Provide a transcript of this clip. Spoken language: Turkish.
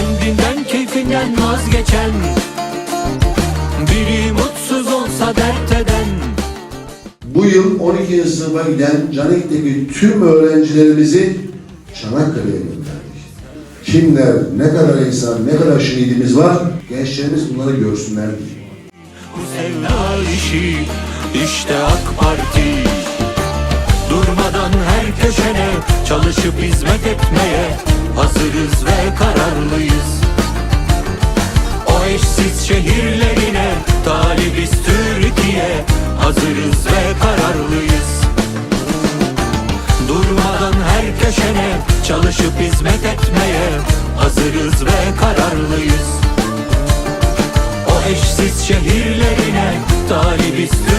Kendinden keyfinden vazgeçen Biri mutsuz olsa dert eden Bu yıl 12. sınıfa giden Canik'teki tüm öğrencilerimizi Çanakkale'ye gönderdik. Kimler, ne kadar insan, ne kadar şehidimiz var, gençlerimiz bunları görsünler diye. Bu sevda işi işte AK Parti Durmadan her köşene çalışıp hizmet etmeye Hazırız ve kararlıyız. O eşsiz şehirlerine talibiz Türkiye. Hazırız ve kararlıyız. Durmadan her köşene çalışıp hizmet etmeye Hazırız ve kararlıyız. O eşsiz şehirlerine talibiz Türkiye